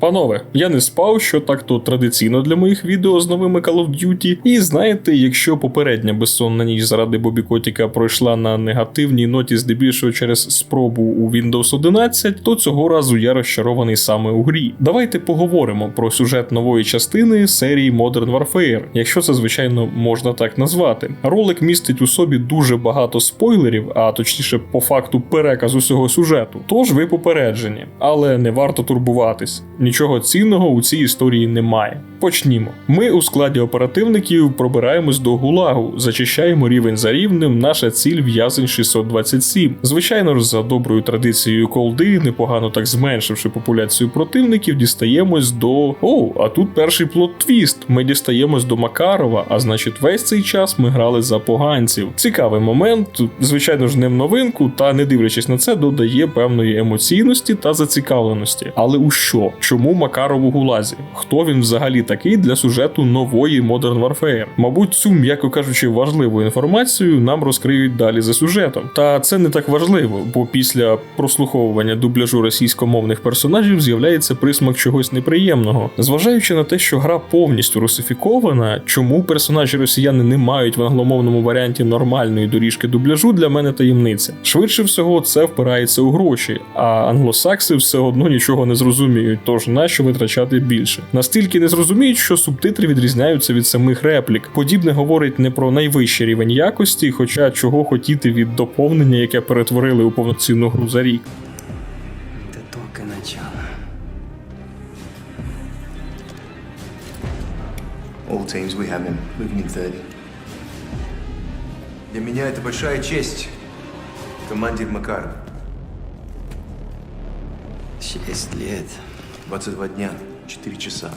Панове, я не спав, що так то традиційно для моїх відео з новими Call of Duty. І знаєте, якщо попередня безсонна ніч заради Бобі Котіка пройшла на негативній ноті здебільшого через спробу у Windows 11, то цього разу я розчарований саме у грі. Давайте поговоримо про сюжет нової частини серії Modern Warfare, якщо це звичайно можна так назвати. Ролик містить у собі дуже багато спойлерів, а точніше, по факту переказ усього сюжету. Тож ви попереджені, але не варто турбуватись. Нічого цінного у цій історії немає. Почнімо. Ми у складі оперативників пробираємось до гулагу, зачищаємо рівень за рівнем. Наша ціль в'язень 627. Звичайно ж, за доброю традицією колди, непогано так зменшивши популяцію противників, дістаємось до. О, а тут перший плот-твіст. Ми дістаємось до Макарова, а значить, весь цей час ми грали за поганців. Цікавий момент, звичайно ж, не в новинку, та не дивлячись на це, додає певної емоційності та зацікавленості. Але у що? Чому Макаров у гулазі? Хто він взагалі такий для сюжету нової Modern Warfare? Мабуть, цю, м'яко кажучи, важливу інформацію нам розкриють далі за сюжетом. Та це не так важливо, бо після прослуховування дубляжу російськомовних персонажів з'являється присмак чогось неприємного. Зважаючи на те, що гра повністю русифікована, чому персонажі росіяни не мають в англомовному варіанті нормальної доріжки дубляжу, для мене таємниця. Швидше всього, це впирається у гроші, а англосакси все одно нічого не зрозуміють, тож нащо витрачати більше. Настільки не зрозуміють, що субтитри відрізняються від самих реплік. Подібне говорить не про найвищий рівень якості, хоча чого хотіти від доповнення, яке перетворили у повноцінну гру за рік. Начало. All teams, we have him. Moving in 30. Для меня это большая честь. Командир Макаров. Шесть лет. 22 дня, 4 часа.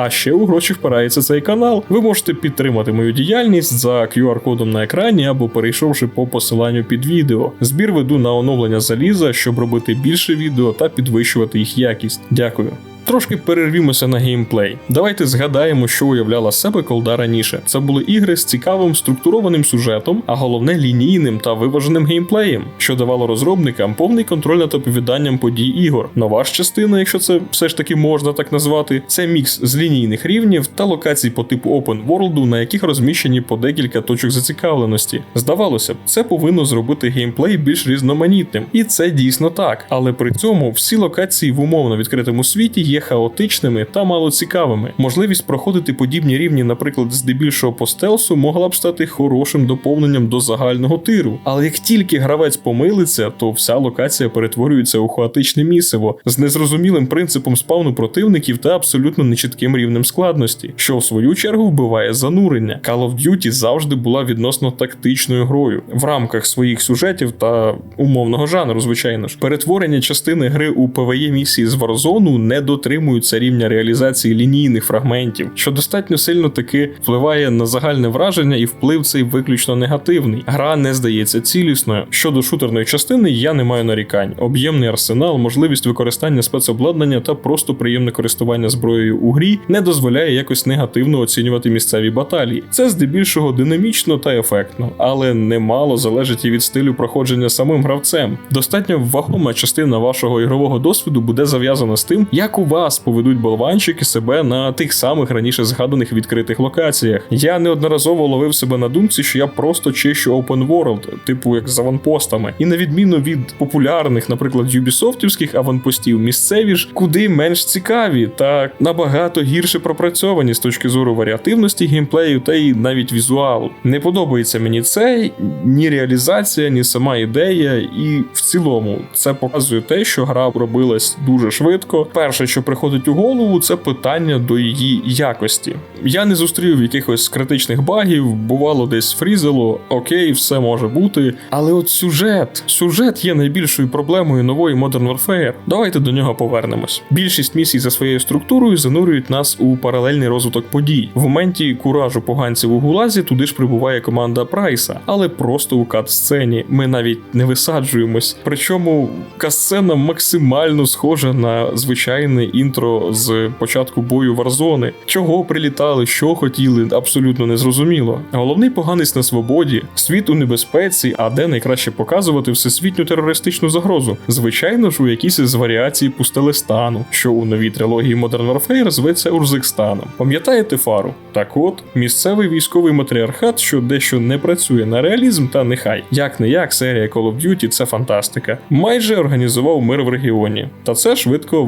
А ще у гроші впирається цей канал. Ви можете підтримати мою діяльність за QR-кодом на екрані або перейшовши по посиланню під відео. Збір веду на оновлення заліза, щоб робити більше відео та підвищувати їх якість. Дякую. Трошки перервімося на геймплей. Давайте згадаємо, що уявляла себе колда раніше. Це були ігри з цікавим структурованим сюжетом, а головне лінійним та виваженим геймплеєм, що давало розробникам повний контроль над оповіданням подій ігор. Нова ж частина, якщо це все ж таки можна так назвати, це мікс з лінійних рівнів та локацій по типу Open World, на яких розміщені по декілька точок зацікавленості. Здавалося б, це повинно зробити геймплей більш різноманітним, і це дійсно так. Але при цьому всі локації в умовно відкритому світі є хаотичними та малоцікавими. Можливість проходити подібні рівні, наприклад, здебільшого по стелсу, могла б стати хорошим доповненням до загального тиру. Але як тільки гравець помилиться, то вся локація перетворюється у хаотичне місиво з незрозумілим принципом спавну противників та абсолютно нечітким рівнем складності, що в свою чергу вбиває занурення. Call of Duty завжди була відносно тактичною грою в рамках своїх сюжетів та умовного жанру, звичайно ж. Перетворення частини гри у PvE місії з Warzone не дотримуються рівня реалізації лінійних фрагментів, що достатньо сильно таки впливає на загальне враження, і вплив цей виключно негативний. Гра не здається цілісною. Щодо шутерної частини, я не маю нарікань. Об'ємний арсенал, можливість використання спецобладнання та просто приємне користування зброєю у грі не дозволяє якось негативно оцінювати місцеві баталії. Це здебільшого динамічно та ефектно, але немало залежить і від стилю проходження самим гравцем. Достатньо вагома частина вашого ігрового досвіду буде зав'язана з тим, як у вас поведуть болванчики себе на тих самих раніше згаданих відкритих локаціях. Я неодноразово ловив себе на думці, що я просто чищу open world, типу як з аванпостами. І на відміну від популярних, наприклад, юбісофтівських аванпостів, місцеві ж куди менш цікаві та набагато гірше пропрацьовані з точки зору варіативності геймплею та й навіть візуалу. Не подобається мені це ні реалізація, ні сама ідея, і в цілому це показує те, що гра робилась дуже швидко. Перше, що приходить у голову, це питання до її якості. Я не зустрів якихось критичних багів, бувало десь фрізило, окей, все може бути. Але от сюжет, сюжет є найбільшою проблемою нової Modern Warfare. Давайте до нього повернемось. Більшість місій за своєю структурою занурюють нас у паралельний розвиток подій. В моменті куражу поганців у гулазі туди ж прибуває команда Прайса, але просто у кат-сцені. Ми навіть не висаджуємось. Причому кат-сцена максимально схожа на звичайне інтро з початку бою Варзони. Чого прилітали, що хотіли, абсолютно не зрозуміло. Головний поганець на свободі, світ у небезпеці, а де найкраще показувати всесвітню терористичну загрозу. Звичайно ж, у якійсь із варіацій Пустелестану, що у новій трилогії Modern Warfare зветься Урзикстаном. Пам'ятаєте фару? Так от, місцевий військовий матріархат, що дещо не працює на реалізм, та нехай. Як не як, серія Call of Duty це фантастика. Майже організував мир в регіоні. Та це швидко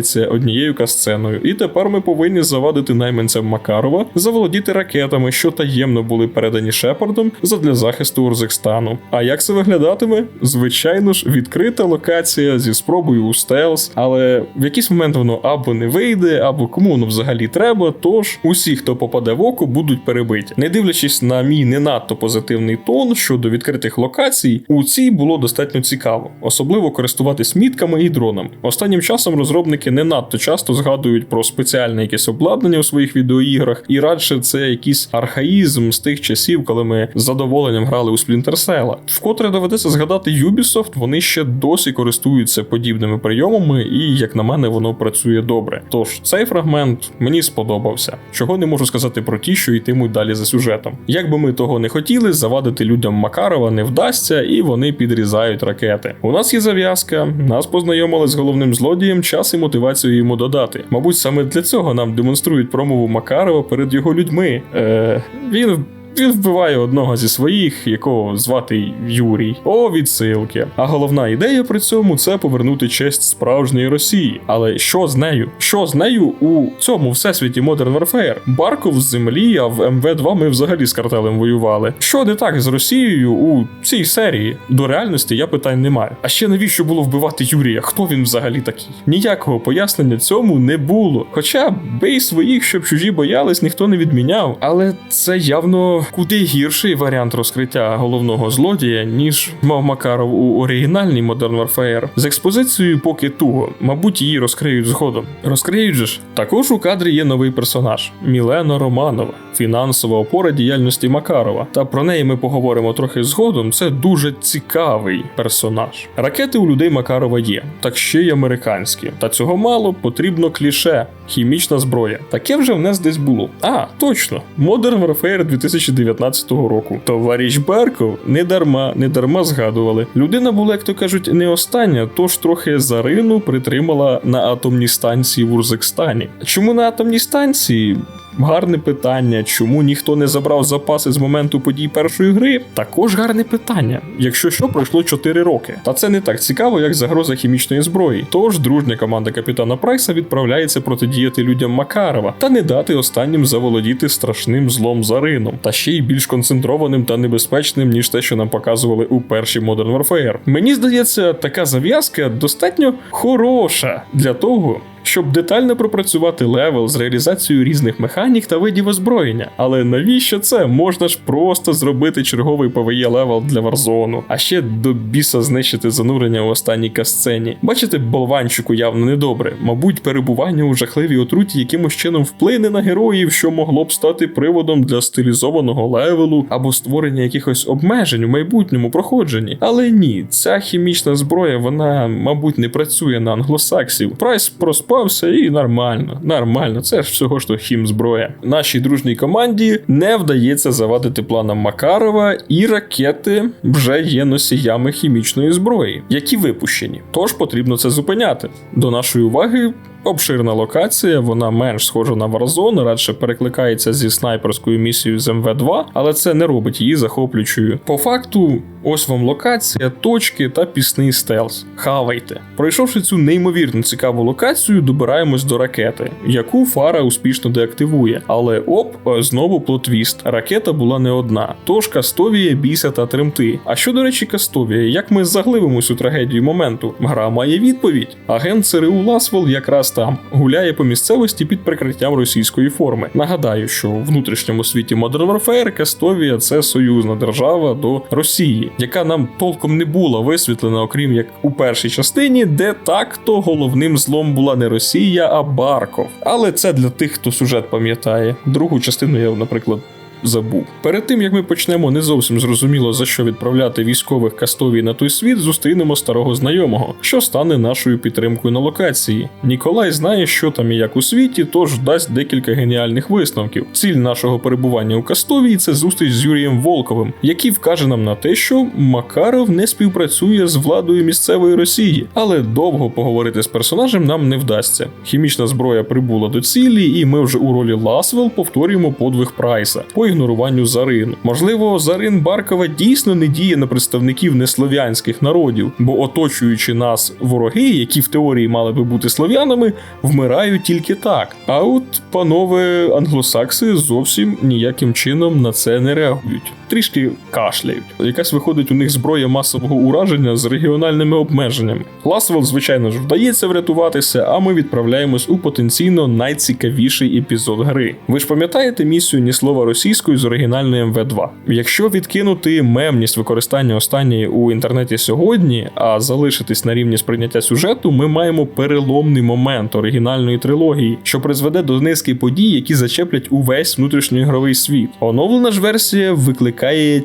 виправляється однією касценою. І тепер ми повинні завадити найманцям Макарова заволодіти ракетами, що таємно були передані Шепардом задля захисту Урзикстану. А як це виглядатиме? Звичайно ж, відкрита локація зі спробою у стелс, але в якийсь момент воно або не вийде, або кому воно взагалі треба. Тож усі, хто попаде в око, будуть перебиті. Не дивлячись на мій не надто позитивний тон щодо відкритих локацій, у цій було достатньо цікаво, особливо користуватись мітками і дронами. Останнім часом розробники не надто часто згадують про спеціальне якесь обладнання у своїх відеоіграх, і радше це якийсь архаїзм з тих часів, коли ми з задоволенням грали у Splinter Cell. Вкотре доведеться згадати Ubisoft, вони ще досі користуються подібними прийомами, і як на мене, воно працює добре. Тож цей фрагмент мені сподобався. Чого не можу сказати про ті, що йтимуть далі за сюжетом. Як би ми того не хотіли, завадити людям Макарова не вдасться, і вони підрізають ракети. У нас є зав'язка, нас познайомили з головним злодієм, час і мотивацію йому додати. Мабуть, саме для цього нам демонструють промову Макарова перед його людьми. Е, він він вбиває одного зі своїх, якого звати Юрій. О, відсилки. А головна ідея при цьому це повернути честь справжньої Росії. Але що з нею? Що з нею у цьому всесвіті Modern Warfare? Барков з землі, а в МВ2 ми взагалі з картелем воювали. Що не так з Росією у цій серії? До реальності я питань не маю. А ще навіщо було вбивати Юрія? Хто він взагалі такий? Ніякого пояснення цьому не було. Хоча бей своїх, щоб чужі боялись, ніхто не відміняв. Але це явно куди гірший варіант розкриття головного злодія, ніж мав Макаров у оригінальній Modern Warfare. З експозицією поки туго, мабуть, її розкриють згодом. Розкриють же ж. Також у кадрі є новий персонаж Мілена Романова, фінансова опора діяльності Макарова. Та про неї ми поговоримо трохи згодом. Це дуже цікавий персонаж. Ракети у людей Макарова є, так ще й американські. Та цього мало потрібно кліше, хімічна зброя. Таке вже в нас десь було. А, точно, Modern Warfare 2019 року. Товариш Барков не дарма, не дарма згадували. Людина була, як то кажуть, не остання, тож трохи зарину притримала на атомній станції в Урзекстані. Чому на атомній станції? Гарне питання, чому ніхто не забрав запаси з моменту подій першої гри? Також гарне питання. Якщо що, пройшло 4 роки. Та це не так цікаво, як загроза хімічної зброї. Тож дружня команда капітана Прайса відправляється протидіяти людям Макарова та не дати останнім заволодіти страшним злом Зарином, та ще й більш концентрованим та небезпечним, ніж те, що нам показували у першій Modern Warfare. Мені здається, така зав'язка достатньо хороша для того, щоб детально пропрацювати левел з реалізацією різних механік та видів озброєння. Але навіщо це? Можна ж просто зробити черговий PvE левел для Warzone, а ще до біса знищити занурення у останній касцені. Бачите, болванчику явно недобре. Мабуть, перебування у жахливій отруті якимось чином вплине на героїв, що могло б стати приводом для стилізованого левелу або створення якихось обмежень у майбутньому проходженні. Але ні, ця хімічна зброя, вона, мабуть, не працює на англосаксів. Прайс проспався і нормально, нормально. Це ж всього ж хімзброя. Нашій дружній команді не вдається завадити планам Макарова, і ракети вже є носіями хімічної зброї, які випущені. Тож потрібно це зупиняти. До нашої уваги. Обширна локація, вона менш схожа на Warzone, радше перекликається зі снайперською місією з МВ2, але це не робить її захоплюючою. По факту, ось вам локація, точки та пісний стелс. Хавайте. Пройшовши цю неймовірно цікаву локацію, добираємось до ракети, яку фара успішно деактивує. Але оп, знову плот-твіст. Ракета була не одна. Тож Кастовія, бійся та тремти. А що, до речі, Кастовія, як ми загливимось у трагедію моменту? Гра має відповідь. Агент ЦРУ Ласвел якраз там гуляє по місцевості під прикриттям російської форми. Нагадаю, що в внутрішньому світі Modern Warfare Кастовія це союзна держава до Росії, яка нам толком не була висвітлена, окрім як у першій частині, де так-то головним злом була не Росія, а Барков. Але це для тих, хто сюжет пам'ятає. Другу частину я, наприклад. Забув. Перед тим як ми почнемо не зовсім зрозуміло за що відправляти військових кастовій на той світ, зустрінемо старого знайомого, що стане нашою підтримкою на локації. Ніколай знає, що там і як у світі, тож дасть декілька геніальних висновків. Ціль нашого перебування у Кастовії це зустріч з Юрієм Волковим, який вкаже нам на те, що Макаров не співпрацює з владою місцевої Росії, але довго поговорити з персонажем нам не вдасться. Хімічна зброя прибула до цілі, і ми вже у ролі Ласвел повторюємо подвиг Прайса ігноруванню Зарину. Можливо, Зарин Баркова дійсно не діє на представників неслов'янських народів, бо оточуючи нас вороги, які в теорії мали би бути слов'янами, вмирають тільки так. А от панове англосакси зовсім ніяким чином на це не реагують. Трішки кашляють. Якась виходить у них зброя масового ураження з регіональними обмеженнями. Ласвел, звичайно ж, вдається врятуватися, а ми відправляємось у потенційно найцікавіший епізод гри. Ви ж пам'ятаєте місію ні слова російською з оригінальної МВ2? Якщо відкинути мемність використання останньої у інтернеті сьогодні, а залишитись на рівні сприйняття сюжету, ми маємо переломний момент оригінальної трилогії, що призведе до низки подій, які зачеплять увесь внутрішньоігровий світ. Оновлена ж версія викликає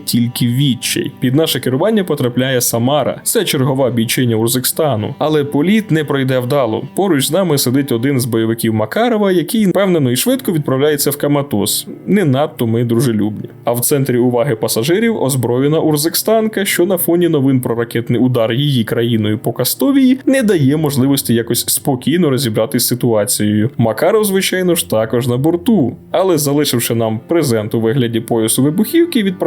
тільки відчай. Під наше керування потрапляє Самара, це чергова бійчиня Урзекстану. Але політ не пройде вдало. Поруч з нами сидить один з бойовиків Макарова, який впевнено і швидко відправляється в Каматос. Не надто ми дружелюбні. А в центрі уваги пасажирів озброєна Урзекстанка, що на фоні новин про ракетний удар її країною по Кастовії не дає можливості якось спокійно розібратись з ситуацією. Макаров, звичайно ж, також на борту, але залишивши нам презент у вигляді поясу вибухівки, відправляється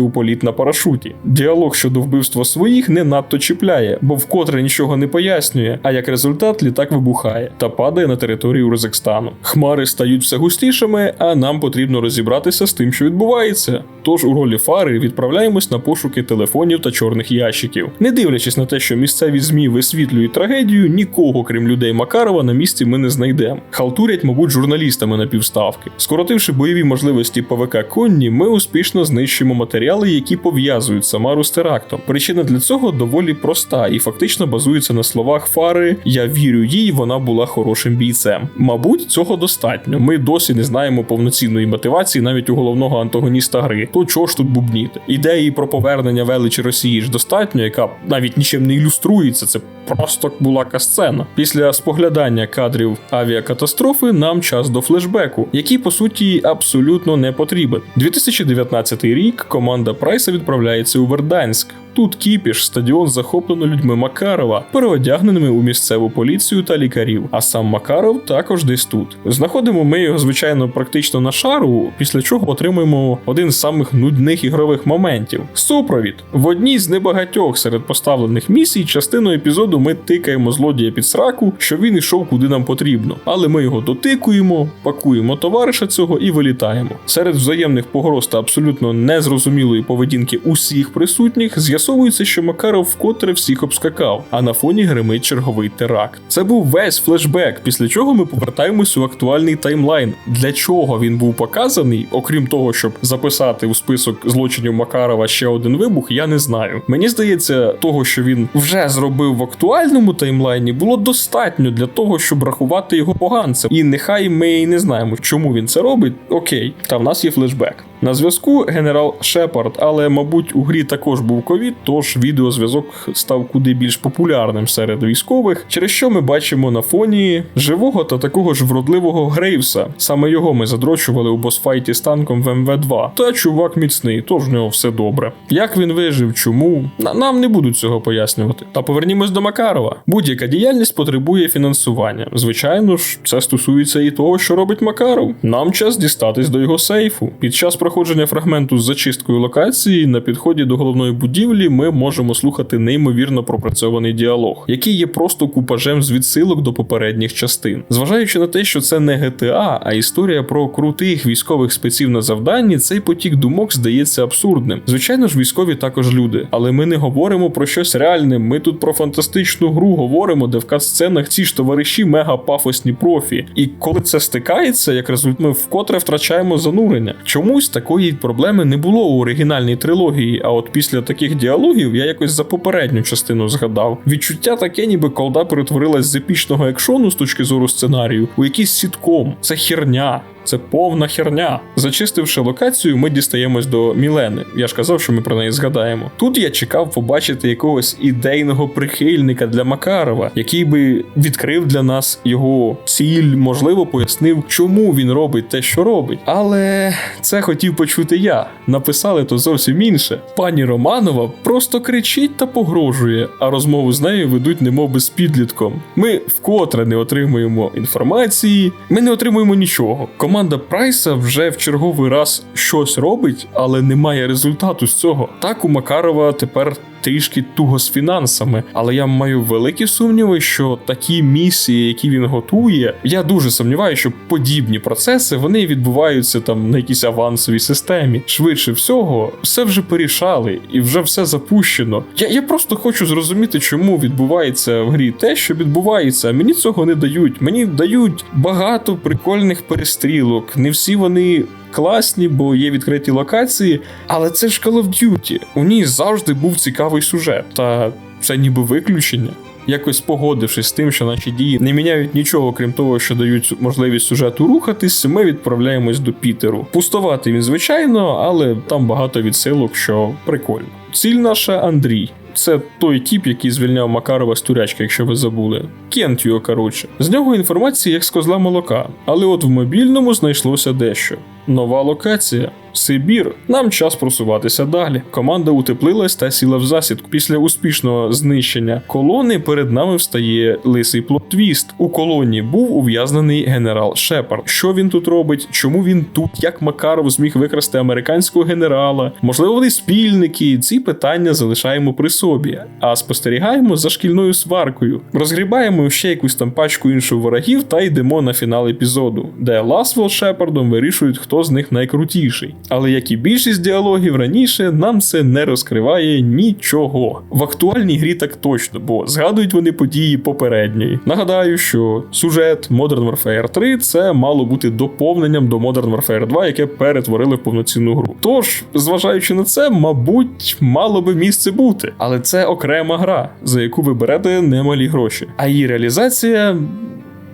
у політ на парашуті. Діалог щодо вбивства своїх не надто чіпляє, бо вкотре нічого не пояснює, а як результат літак вибухає та падає на територію Розекстану. Хмари стають все густішими, а нам потрібно розібратися з тим, що відбувається. Тож у ролі фари відправляємось на пошуки телефонів та чорних ящиків. Не дивлячись на те, що місцеві змі висвітлюють трагедію, нікого, крім людей Макарова, на місці ми не знайдемо. Халтурять, мабуть, журналістами на півставки. Скоротивши бойові можливості ПВК Конні, ми успішно знищуємо матеріали, які пов'язують Самару з терактом. Причина для цього доволі проста і фактично базується на словах Фари Я вірю їй, вона була хорошим бійцем. Мабуть, цього достатньо. Ми досі не знаємо повноцінної мотивації навіть у головного антагоніста гри. То чого ж тут бубніти? Ідеї про повернення величі Росії ж достатньо, яка навіть нічим не ілюструється. Це просто була касцена. Після споглядання кадрів авіакатастрофи нам час до флешбеку, який по суті абсолютно не потрібен. 2019 рік команда Прайса відправляється у Верданськ. Тут кіпіш, стадіон захоплено людьми Макарова, переодягненими у місцеву поліцію та лікарів. А сам Макаров також десь тут. Знаходимо ми його, звичайно, практично на шару, після чого отримуємо один з самих нудних ігрових моментів. Супровід. В одній з небагатьох серед поставлених місій частину епізоду ми тикаємо злодія під сраку, що він йшов куди нам потрібно. Але ми його дотикуємо, пакуємо товариша цього і вилітаємо. Серед взаємних погроз та абсолютно незрозумілої поведінки усіх присутніх з'ясовується, що Макаров вкотре всіх обскакав, а на фоні гримить черговий теракт. Це був весь флешбек, після чого ми повертаємось у актуальний таймлайн. Для чого він був показаний, окрім того, щоб записати у список злочинів Макарова ще один вибух, я не знаю. Мені здається, того, що він вже зробив в актуальному таймлайні, було достатньо для того, щоб рахувати його поганцем. І нехай ми і не знаємо, чому він це робить. Окей, та в нас є флешбек. На зв'язку генерал Шепард, але, мабуть, у грі також був ковід, тож відеозв'язок став куди більш популярним серед військових, через що ми бачимо на фоні живого та такого ж вродливого Грейвса. Саме його ми задрочували у босфайті з танком в МВ2. Та чувак міцний, тож в нього все добре. Як він вижив, чому? Нам не будуть цього пояснювати. Та повернімось до Макарова. Будь-яка діяльність потребує фінансування. Звичайно ж, це стосується і того, що робить Макаров. Нам час дістатись до його сейфу. Під час проходження фрагменту з зачисткою локації на підході до головної будівлі ми можемо слухати неймовірно пропрацьований діалог, який є просто купажем з відсилок до попередніх частин. Зважаючи на те, що це не GTA, а історія про крутих військових спеців на завданні, цей потік думок здається абсурдним. Звичайно ж, військові також люди, але ми не говоримо про щось реальне. Ми тут про фантастичну гру говоримо, де в кат-сценах ці ж товариші мега пафосні профі. І коли це стикається, як результат, ми вкотре втрачаємо занурення. Чомусь такої проблеми не було у оригінальній трилогії. А от після таких діалогів я якось за попередню частину згадав. Відчуття таке, ніби колда перетворилась з епічного екшону з точки зору сценарію у якийсь сітком. Це херня. Це повна херня. Зачистивши локацію, ми дістаємось до Мілени. Я ж казав, що ми про неї згадаємо. Тут я чекав побачити якогось ідейного прихильника для Макарова, який би відкрив для нас його ціль, можливо, пояснив, чому він робить те, що робить. Але це хотів почути я. Написали то зовсім інше. Пані Романова просто кричить та погрожує, а розмову з нею ведуть немов з підлітком. Ми вкотре не отримуємо інформації, ми не отримуємо нічого. Команда Прайса вже в черговий раз щось робить, але немає результату з цього. Так у Макарова тепер. Трішки туго з фінансами, але я маю великі сумніви, що такі місії, які він готує, я дуже сумніваюся, що подібні процеси вони відбуваються там на якійсь авансовій системі. Швидше всього, все вже порішали і вже все запущено. Я, я просто хочу зрозуміти, чому відбувається в грі те, що відбувається. Мені цього не дають. Мені дають багато прикольних перестрілок. Не всі вони класні, бо є відкриті локації, але це ж Call of Duty. У ній завжди був цікавий сюжет, та це ніби виключення. Якось погодившись з тим, що наші дії не міняють нічого, крім того, що дають можливість сюжету рухатись, ми відправляємось до Пітеру. Пустувати він, звичайно, але там багато відсилок, що прикольно. Ціль наша Андрій. Це той тіп, який звільняв Макарова з турячки, якщо ви забули. Кент його, коротше. З нього інформація як з козла молока. Але от в мобільному знайшлося дещо. Нова локація. Сибір. Нам час просуватися далі. Команда утеплилась та сіла в засідку. Після успішного знищення колони перед нами встає лисий плот-твіст. У колоні був ув'язнений генерал Шепард. Що він тут робить? Чому він тут? Як Макаров зміг викрасти американського генерала? Можливо, вони спільники. Ці питання залишаємо при собі, а спостерігаємо за шкільною сваркою. Розгрібаємо ще якусь там пачку інших ворогів та йдемо на фінал епізоду, де Ласвел Шепардом вирішують, хто з них найкрутіший. Але як і більшість діалогів раніше, нам це не розкриває нічого. В актуальній грі так точно, бо згадують вони події попередньої. Нагадаю, що сюжет Modern Warfare 3 це мало бути доповненням до Modern Warfare 2, яке перетворили в повноцінну гру. Тож, зважаючи на це, мабуть, мало би місце бути. Але це окрема гра, за яку ви берете немалі гроші. А її реалізація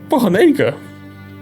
поганенька.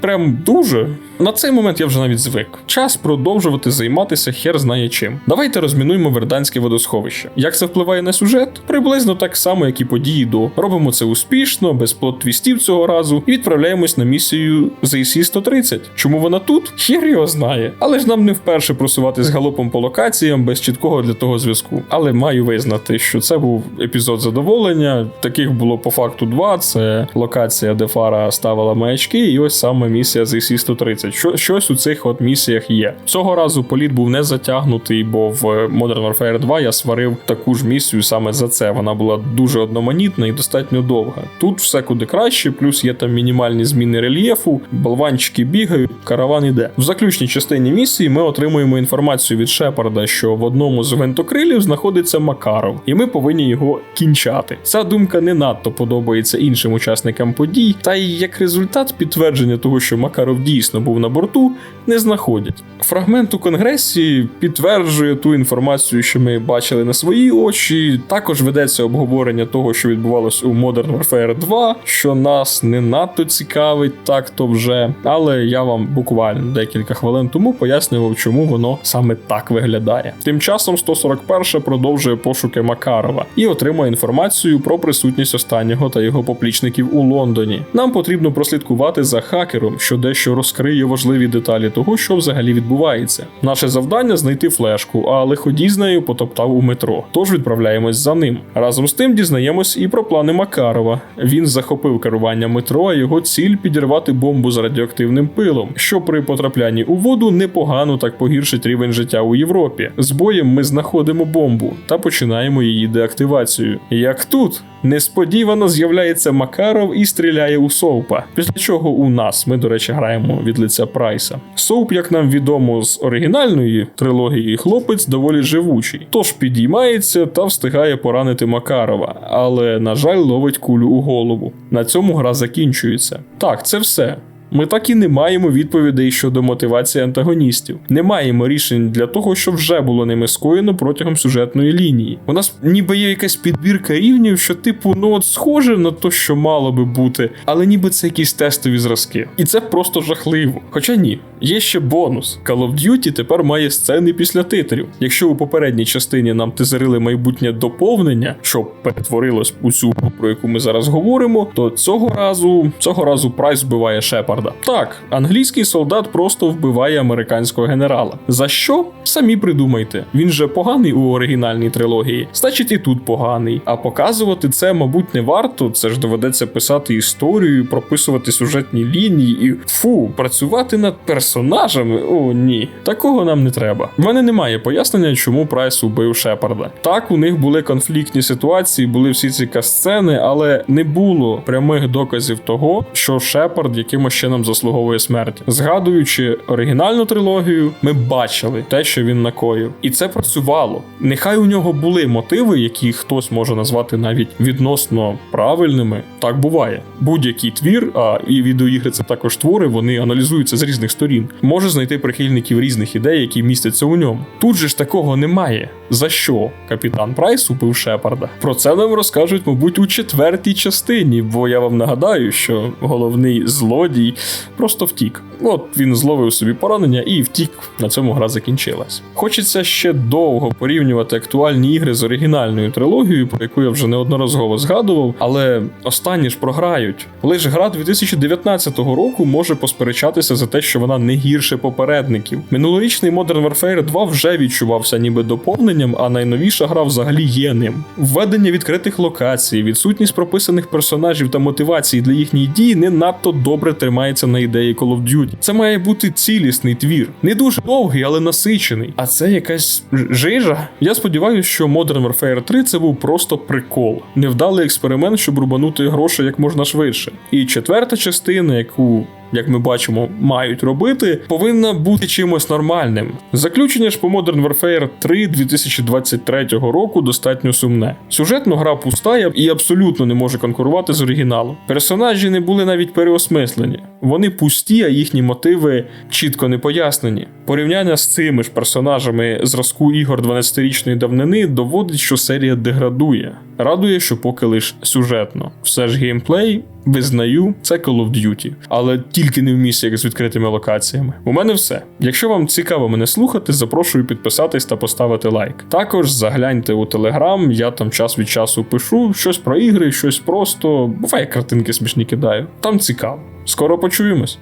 Прям дуже. На цей момент я вже навіть звик. Час продовжувати займатися хер знає чим. Давайте розмінуємо верданське водосховище. Як це впливає на сюжет? Приблизно так само, як і події до. Робимо це успішно, без плот-твістів цього разу, і відправляємось на місію ZC 130. Чому вона тут? Хер його знає. Але ж нам не вперше просувати з галопом по локаціям без чіткого для того зв'язку. Але маю визнати, що це був епізод задоволення. Таких було по факту два: це локація, де Фара ставила маячки, і ось саме місія з ZC 130. Що, щось у цих от місіях є. Цього разу політ був не затягнутий, бо в Modern Warfare 2 я сварив таку ж місію саме за це. Вона була дуже одноманітна і достатньо довга. Тут все куди краще, плюс є там мінімальні зміни рельєфу, болванчики бігають, караван іде. В заключній частині місії ми отримуємо інформацію від Шепарда, що в одному з гвинтокрилів знаходиться Макаров, і ми повинні його кінчати. Ця думка не надто подобається іншим учасникам подій, та й як результат підтвердження того, що Макаров дійсно був на борту, не знаходять. Фрагмент у конгресі підтверджує ту інформацію, що ми бачили на свої очі. Також ведеться обговорення того, що відбувалось у Modern Warfare 2, що нас не надто цікавить, так то вже. Але я вам буквально декілька хвилин тому пояснював, чому воно саме так виглядає. Тим часом 141 продовжує пошуки Макарова і отримує інформацію про присутність останнього та його поплічників у Лондоні. Нам потрібно прослідкувати за хакером, що дещо розкриє важливі деталі того, що взагалі відбувається. Наше завдання знайти флешку, а лиходій з нею потоптав у метро. Тож відправляємось за ним. Разом з тим дізнаємось і про плани Макарова. Він захопив керування метро, а його ціль підірвати бомбу з радіоактивним пилом, що при потраплянні у воду непогано так погіршить рівень життя у Європі. З боєм ми знаходимо бомбу та починаємо її деактивацію. Як тут несподівано з'являється Макаров і стріляє у Соупа. Після чого у нас ми, до речі, граємо від лиця Прайса. Соуп, як нам відомо з оригінальної трилогії, хлопець доволі живучий, тож підіймається та встигає поранити Макарова, але, на жаль, ловить кулю у голову. На цьому гра закінчується. Так, це все. Ми так і не маємо відповідей щодо мотивації антагоністів. Не маємо рішень для того, що вже було ними скоєно протягом сюжетної лінії. У нас ніби є якась підбірка рівнів, що типу, ну от схоже на те, що мало би бути, але ніби це якісь тестові зразки. І це просто жахливо. Хоча ні, Є ще бонус: Call of Duty тепер має сцени після титрів. Якщо у попередній частині нам тизерили майбутнє доповнення, що перетворилось у цю про яку ми зараз говоримо, то цього разу цього разу Прайс вбиває Шепарда. Так, англійський солдат просто вбиває американського генерала. За що? Самі придумайте. Він же поганий у оригінальній трилогії, значить і тут поганий. А показувати це, мабуть, не варто. Це ж доведеться писати історію, прописувати сюжетні лінії і фу, працювати над персонажами. О, ні, такого нам не треба. В мене немає пояснення, чому Прайс убив Шепарда. Так, у них були конфліктні ситуації, були всі ці касцени, але не було прямих доказів того, що Шепард якимось чином заслуговує смерті. Згадуючи оригінальну трилогію, ми бачили те, що він накоїв, і це працювало. Нехай у нього були мотиви, які хтось може назвати навіть відносно правильними. Так буває. Будь-який твір, а і відеоігри це також твори, вони аналізуються з різних сторін. Може знайти прихильників різних ідей, які містяться у ньому. Тут же ж такого немає. За що капітан Прайс убив Шепарда? Про це нам розкажуть, мабуть, у четвертій частині, бо я вам нагадаю, що головний злодій просто втік. От він зловив собі поранення і втік. На цьому гра закінчилась. Хочеться ще довго порівнювати актуальні ігри з оригінальною трилогією, про яку я вже неодноразово згадував, але останні ж програють. Лише гра 2019 року може посперечатися за те, що вона не гірше попередників. Минулорічний Modern Warfare 2 вже відчувався ніби доповненням, а найновіша гра взагалі є ним. Введення відкритих локацій, відсутність прописаних персонажів та мотивації для їхніх дій не надто добре тримається на ідеї Call of Duty. Це має бути цілісний твір, не дуже довгий, але насичений. А це якась жижа. Я сподіваюся, що Modern Warfare 3 це був просто прикол, невдалий експеримент, щоб рубанути гроші як можна швидше. І четверта частина, яку як ми бачимо, мають робити, повинна бути чимось нормальним. Заключення ж по Modern Warfare 3 2023 року достатньо сумне. Сюжетно гра пустая і абсолютно не може конкурувати з оригіналом. Персонажі не були навіть переосмислені. Вони пусті, а їхні мотиви чітко не пояснені. Порівняння з цими ж персонажами зразку ігор 12-річної давнини доводить, що серія деградує. Радує, що поки лиш сюжетно. Все ж геймплей Визнаю, це Call of Duty, але тільки не в місіях з відкритими локаціями. У мене все. Якщо вам цікаво мене слухати, запрошую підписатись та поставити лайк. Також загляньте у Телеграм, я там час від часу пишу щось про ігри, щось просто. Буває картинки смішні кидаю. Там цікаво. Скоро почуємось.